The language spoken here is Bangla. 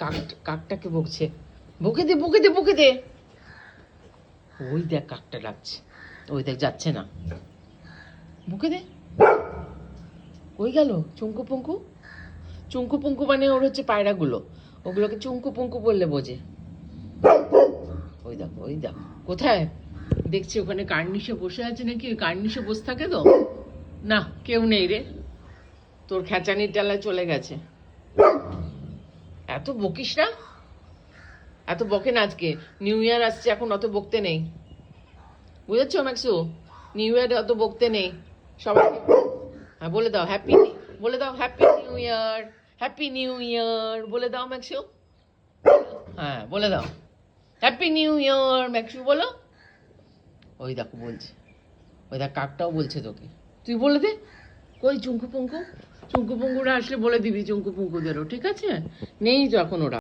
কাক কাকটাকে বকছে। বকে দে বকে দে বকে দে। ওই দেখ কাকটা ডাকছে। ওই দেখ যাচ্ছে না। বকে দে। কই গেল? চুঙ্কু পুঙ্কু? চুঙ্কু পুঙ্কু মানে ওর হচ্ছে পায়রাগুলো। ওগুলোকে চুঙ্কু পুঙ্কু বললে বোঝে। ওই দেখো ওই দেখো। কোথায়? দেখছি ওখানে কার্নিশে বসে আছে নাকি? কার্নিশে বসে থাকে তো? না, কেউ নেই রে। তোর খেচানির ডালায় চলে গেছে। এত বকিস না? এত বকেন আজকে? নিউ ইয়ার আসছে, এখন অত বকতে নেই। বুঝেছ, ম্যাক্সু? নিউ ইয়ার অত বকতে নেই। সবাই হ্যাঁ বলে দাও হ্যাপি বলে দাও happy new year happy new year বলে দাও, ম্যাক্সু। হ্যাঁ বলে দাও। হ্যাপি নিউ ইয়ার ম্যাক্সু, বলো। ওই দেখো, বলছে। ওই দেখ, কাকটাও বলছে তোকে। তুই বলে দে। কই চুঙ্কু পুঙ্কু? চুঙ্কু পুঙ্কুরা আসলে বলে দিবি চুঙ্কু পুঙ্কুদেরও ঠিক আছে? নেই যখন ওরা।